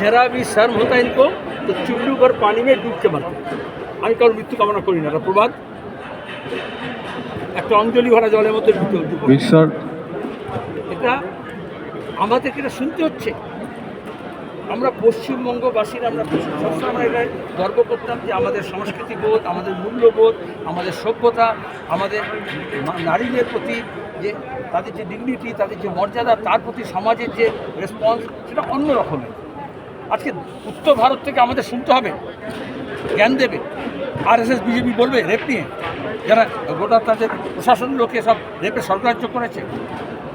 जरा भी शर्म होता है इनको तो चुल्लू भर पानी में डूब के मरते আমি কারোর মৃত্যু কামনা করি না এটা প্রবাদ একটা অঞ্জলি ভরা জলের মধ্যে ঢুকে ঢুকে ঈশ্বর এটা আমাদেরকে এটা শুনতে হচ্ছে আমরা পশ্চিমবঙ্গবাসীরা আমরা সবসময় আমরা এটা গর্ব করতাম যে আমাদের সংস্কৃতি বোধ আমাদের মূল্যবোধ আমাদের সভ্যতা আমাদের মা- নারীদের প্রতি যে তাদের যে ডিগনিটি তাদের যে মর্যাদা তার প্রতি সমাজের যে রেসপন্স সেটা অন্য রকমের আজকে উত্তর ভারত থেকে আমাদের শুনতে হবে, জ্ঞান দেবে। আর এস এস বিজেপি বলবে রেপ নিয়ে। যারা গোটা তাদের প্রশাসন লোকে সব রেপে সরকারাজ্য করেছে,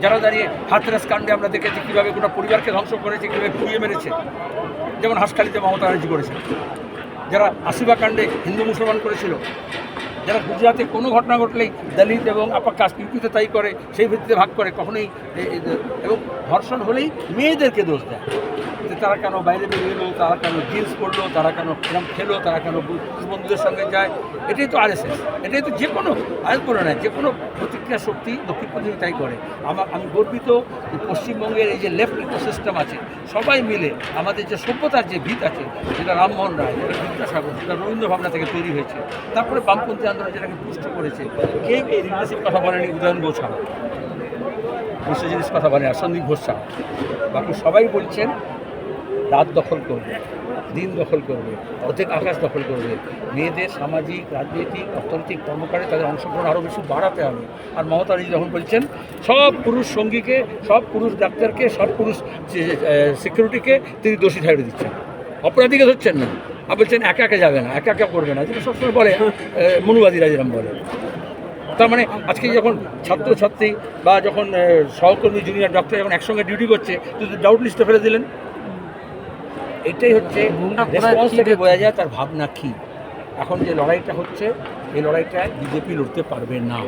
যারা দাঁড়িয়ে হাতরাস কাণ্ডে আমরা দেখেছি কীভাবে গোটা পরিবারকে ধ্বংস করেছে, কীভাবে পুড়িয়ে মেরেছে, যেমন হাসখালিতে মমতা ব্যানার্জি করেছে যারা আসিবা কাণ্ডে হিন্দু মুসলমান করেছিল যারা গুজরাটে কোনো ঘটনা ঘটলেই দলিত এবং আপার কাস্ট ইউপিতে তাই করে, সেই ভিত্তিতে ভাগ করে, কখনোই এবং ধর্ষণ হলেই মেয়েদেরকে দোষ দেয়। যে তারা কেন বাইরে বেরিয়ে তারা কেন জিন্স পরলো, তারা কেন এরম খেলো, তারা কেন বন্ধুদের সঙ্গে যায়, এটাই তো আরএসএস। এটাই তো যে কোনো আয় করে নেয়, যে কোনো প্রতিক্রিয়া শক্তি দক্ষিণ পশ্চিমে তাই করে। আমার আমি গর্বিত পশ্চিমবঙ্গের এই যে লেফট ইকোসিস্টেম আছে, সবাই মিলে আমাদের যে সভ্যতার যে ভিত আছে, যেটা রামমোহন রায়, যেটা বিদ্যাসাগর, যেটা রবীন্দ্র ভাবনা থেকে তৈরি হয়েছে, তারপরে বামপন্থী আন্দোলন যেটাকে পুষ্ট করেছে। কেউ এই রিলেশিভ কথা বলেনি, উদয়ন ঘোষ বিশ্বজিৎ কথা বলে আর সন্দীপ ঘোষ বাকি সবাই বলছেন, রাত দখল করবে, দিন দখল করবে, অর্ধেক আকাশ দখল করবে। মেয়েদের সামাজিক, রাজনৈতিক, অর্থনৈতিক কর্মকারে তাদের অংশগ্রহণ আরও বেশি বাড়াতে হবে। আর মমতা ব্যানার্জি যখন বলছেন, সব পুরুষ সঙ্গীকে, সব পুরুষ ডাক্তারকে, সব পুরুষ সিকিউরিটিকে তিনি দোষী ঠাইড়ে দিচ্ছেন। অপরাধীকে ধরছেন না। আর বলছেন একা একা যাবে না একা একা করবে না। যেটা সবসময় বলে মনুবাদীরা যেরকম বলে। তার মানে আজকে যখন ছাত্রছাত্রী বা যখন সহকর্মী জুনিয়র ডক্টর যখন একসঙ্গে ডিউটি করছে যদি ডাউট লিস্টে ফেলে দিলেন? এটাই হচ্ছে রেসপন্স থেকে বোঝা যায় তার ভাবনা কী। এখন যে লড়াইটা হচ্ছে এই লড়াইটা বিজেপি লড়তে পারবে না।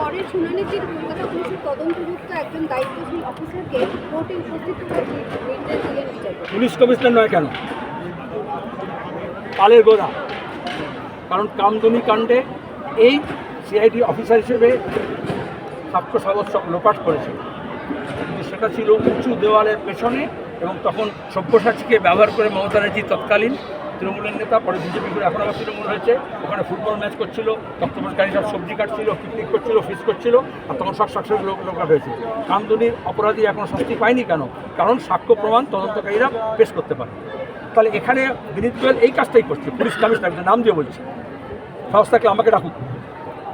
পরের শুনানিতে কলকাতা পুলিশের তদন্তযুক্ত একজন দায়িত্বশীল অফিসারকে কোর্টে উপস্থিত করে নির্দেশ দিলেন বিচারপতি। পুলিশ কমিশনার নয় কেন? পালের গোড়া। কারণ কামদুনি কাণ্ডে এই সিআইডি অফিসার হিসেবে সাক্ষ্য সাবস্য লোপাট করেছে সেটা ছিল উঁচু দেওয়ালের পেছনে এবং তখন সব্যসাচীকে ব্যবহার করে মমতা ব্যানার্জি তৎকালীন তৃণমূলের নেতা, পরে বিজেপি করে এখন আবার তৃণমূল হয়েছে। ওখানে ফুটবল ম্যাচ করছিল তত্ত্বাবধানকারী সব সবজি কাটছিল পিকনিক করছিল ফিস করছিল, আর তখন সব শাকসবজি লোক লোকাট হয়েছে। কামদুনির অপরাধী এখন শাস্তি পায়নি কেন? কারণ সাক্ষ্য প্রমাণ তদন্তকারীরা পেশ করতে পারে তাহলে এখানে বিনীত গোয়েল এই কাজটাই করছে পুলিশ কমিশনার নাম দিয়ে বলছে। সাহস থাকলে আমাকে ডাকুক।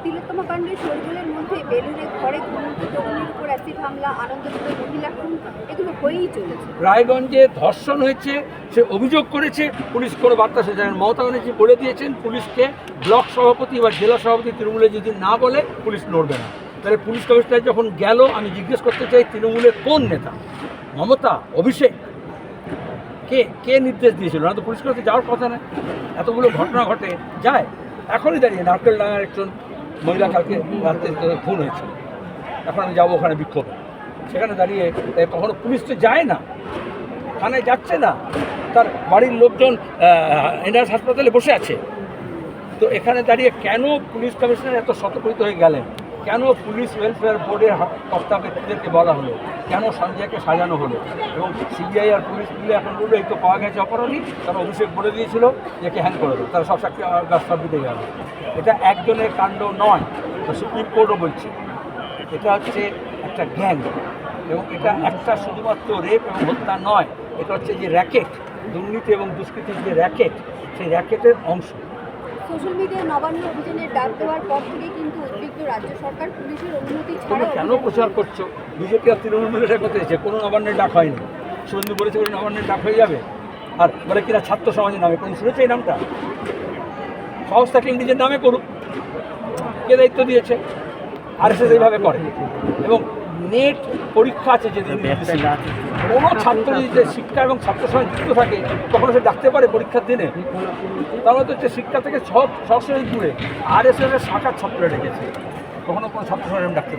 তিলোত্তমা কাণ্ডের শোরগোলের মধ্যে বেলুড়ে ঘরে ঘুমন্ত তরুণীর উপর অ্যাসিড হামলা আনন্দপুরে মহিলা খুন এগুলো হয়েই চলেছে। রায়গঞ্জে ধর্ষণ হয়েছে সে অভিযোগ করেছে পুলিশ কোনো বার্তা সে জানেন মমতা ব্যানার্জি বলে দিয়েছেন পুলিশকে ব্লক সভাপতি বা জেলা সভাপতি তৃণমূলে যদি না বলে পুলিশ নড়বে না। তাহলে পুলিশ কমিশনার যখন গেল আমি জিজ্ঞেস করতে চাই তৃণমূলের কোন নেতা? মমতা অভিষেক? কে কে নির্দেশ দিয়েছিল? না তো পুলিশ কমিশনে যাওয়ার কথা না। এতগুলো ঘটনা ঘটে, যায়। এখনই দাঁড়িয়ে, নারকেল ডাঙার একজন মহিলা কালকে রাত্রে খুন হয়েছে এখন আমি যাব ওখানে বিক্ষোভে। সেখানে দাঁড়িয়ে কখনো পুলিশ তো যায় না। থানায় যাচ্ছে না। তার বাড়ির লোকজন এনআরএস হাসপাতালে বসে আছে। তো এখানে দাঁড়িয়ে কেন পুলিশ কমিশনার এত শতপ্রীত হয়ে গেলেন? কেন পুলিশ ওয়েলফেয়ার বোর্ডের ব্যক্তিদেরকে বলা হলো? কেন সঞ্জয়কে সাজানো হলো? এবং সিবিআই আর পুলিশ মিলে এখন বলল, এই তো পাওয়া গেছে অপরাধী। তারা অভিষেক বলে দিয়েছিল একে হ্যাং করে দেবে। তারা সব সাক্ষী দিতে গেল এটা একজনের কাণ্ড নয় তো সুপ্রিম কোর্টও বলছে। এটা হচ্ছে একটা গ্যাং এবং এটা একটা শুধুমাত্র রেপ এবং হত্যা নয়, এটা হচ্ছে যে র্যাকেট দুর্নীতি এবং দুষ্কৃতির যে র্যাকেট সেই র্যাকেটের অংশ। সোশ্যাল মিডিয়ায় নবান্ন অভিযানের ডাক দেওয়ার পর থেকে কিন্তু উদ্বিগ্ন রাজ্য সরকার। পুলিশের অনুমতি ছাড়া কেন প্রচার করছ? বিজেপি আর তৃণমূল মিলে কোনো নবান্নের ডাক হয়নি। শুভেন্দু বলেছে বলে নবান্নের ডাক হয়ে যাবে। আর বলে কিনা ছাত্র সমাজের নামে। কোন শুনেছে এই নামটা? সহজ থাকলে নিজের নামে করুক। কে দায়িত্ব দিয়েছে? আর এস এইভাবে করে। এবং নেট পরীক্ষা আছে যেদিন। কোনো ছাত্র যদি যে শিক্ষা এবং ছাত্র সঙ্গে যুক্ত থাকে তখন সে ডাকতে পারে পরীক্ষার দিনে। তাহলে তো হচ্ছে শিক্ষা থেকে সব সরাসরি দূরে। আর এস এর শাখার ছাত্র রেখেছে কখনো কোনো ছাত্র সঙ্গে ডাকতে।